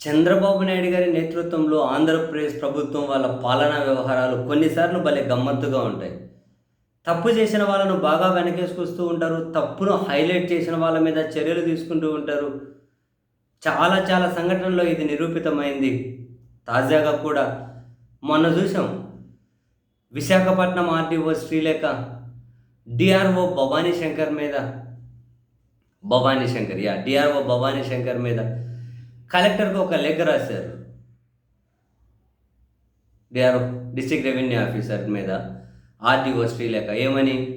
చంద్రబాబు నాయుడు గారి నేతృత్వంలో ఆంధ్రప్రదేశ్ ప్రభుత్వం వాళ్ళ పాలనా వ్యవహారాలు కొన్నిసార్లు భలే గమ్మత్తుగా ఉంటాయి. తప్పు చేసిన వాళ్ళను బాగా వెనకేసుకొస్తూ ఉంటారు తప్పును హైలైట్ చేసిన వాళ్ళ మీద చర్యలు తీసుకుంటూ ఉంటారు. చాలా చాలా సంఘటనలో ఇది నిరూపితమైంది. తాజాగా కూడా మొన్న చూసాం విశాఖపట్నం ఆర్డీఓ శ్రీలేఖ డిఆర్ఓ భవానీ శంకర్ మీద భవానీ శంకర్ యా డిఆర్ఓ భవానీ శంకర్ మీద కలెక్టర్కి ఒక లెక్క రాశారు. డిఆర్ఓ డిస్ట్రిక్ట్ రెవెన్యూ ఆఫీసర్ మీద ఆర్డీఓ శ్రీలేఖ ఏమని?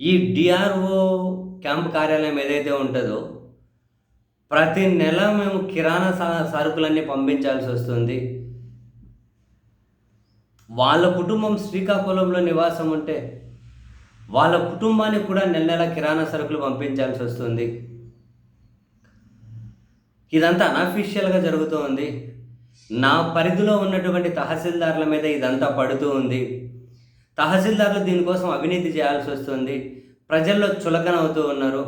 ఈ డిఆర్ఓ క్యాంప్ కార్యాలయం ఏదైతే ఉంటుందో ప్రతి నెల మేము కిరాణా స- సరుకులన్నీ పంపించాల్సి వస్తుంది. వాళ్ళ కుటుంబం శ్రీకాకుళంలో నివాసం ఉంటే వాళ్ళ కుటుంబానికి కూడా నెల నెల కిరాణా సరుకులు పంపించాల్సి వస్తుంది. ఇదంతా అనఫీషియల్గా జరుగుతూ ఉంది. నా పరిధిలో ఉన్నటువంటి తహసీల్దార్ల మీద ఇదంతా పడుతూ ఉంది. తహసీల్దార్లు దీనికోసం అవినీతి చేయాల్సి వస్తుంది. ప్రజల్లో చులకన అవుతూ ఉన్నారు.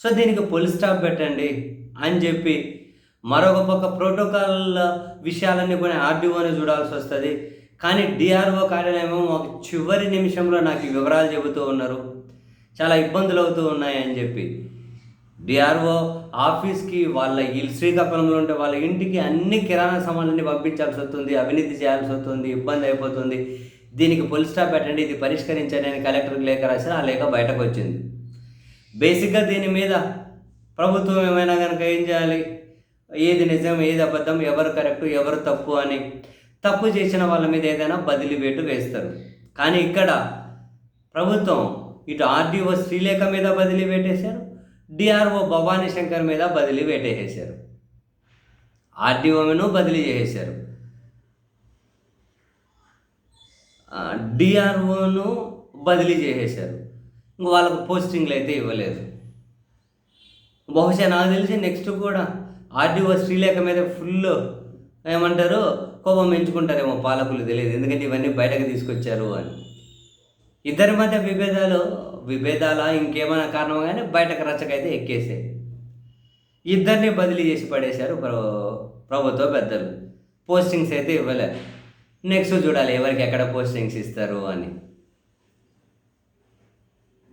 సో దీనికి పోలీస్ స్టాప్ పెట్టండి అని చెప్పి మరొక పక్క ప్రోటోకాల్ విషయాలన్నీ కూడా ఆర్డీఓని చూడాల్సి వస్తుంది. కానీ డిఆర్ఓ కార్యాలయం ఒక చివరి నిమిషంలో నాకు వివరాలు చెబుతూ ఉన్నారు. చాలా ఇబ్బందులు అవుతూ ఉన్నాయని చెప్పి. డిఆర్ఓ ఆఫీస్కి వాళ్ళ శ్రీకాకుళంలో ఉంటే వాళ్ళ ఇంటికి అన్ని కిరాణా సామాన్లన్నీ పంపించాల్సి వస్తుంది అవినీతి చేయాల్సి వస్తుంది ఇబ్బంది అయిపోతుంది. దీనికి పుల్ స్టాప్ పెట్టండి ఇది పరిష్కరించండి అని కలెక్టర్కి లేఖ రాసిన ఆ లేఖ బయటకు వచ్చింది బేసిక్గా దీని మీద ప్రభుత్వం ఏమైనా కనుక ఏం చేయాలి? ఏది నిజం ఏది అబద్ధం ఎవరు కరెక్ట్ ఎవరు తప్పు అని తప్పు చేసిన వాళ్ళ మీద ఏదైనా బదిలీ వేటు వేస్తారు. కానీ ఇక్కడ ప్రభుత్వం ఇటు ఆర్డీఓ శ్రీలేఖ మీద బదిలీ పెట్టేశారు డిఆర్ఓ భవానీ శంకర్ మీద బదిలీ వేటేసేశారు. ఆర్డీఓను బదిలీ చేసేశారు. డిఆర్ఓను బదిలీ చేసేశారు. ఇంక వాళ్ళకు పోస్టింగ్లు అయితే ఇవ్వలేదు. బహుశా నాకు తెలిసి నెక్స్ట్ కూడా ఆర్డీఓ శ్రీలేఖ మీద ఫుల్ ఏమంటారు కోపం పెంచుకుంటారేమో పాలకులు తెలియదు. ఎందుకంటే ఇవన్నీ బయటకు తీసుకొచ్చారు అని. ఇద్దరి మధ్య విభేదాలు విభేదాల ఇంకేమైనా కారణం కానీ బయటకు రచ్చకైతే ఎక్కేసాయి ఇద్దరిని బదిలీ చేసి పడేశారు ప్ర- ప్రభుత్వ పెద్దలు. పోస్టింగ్స్ అయితే ఇవ్వలేదు నెక్స్ట్ చూడాలి ఎవరికి ఎక్కడ పోస్టింగ్స్ ఇస్తారు అని.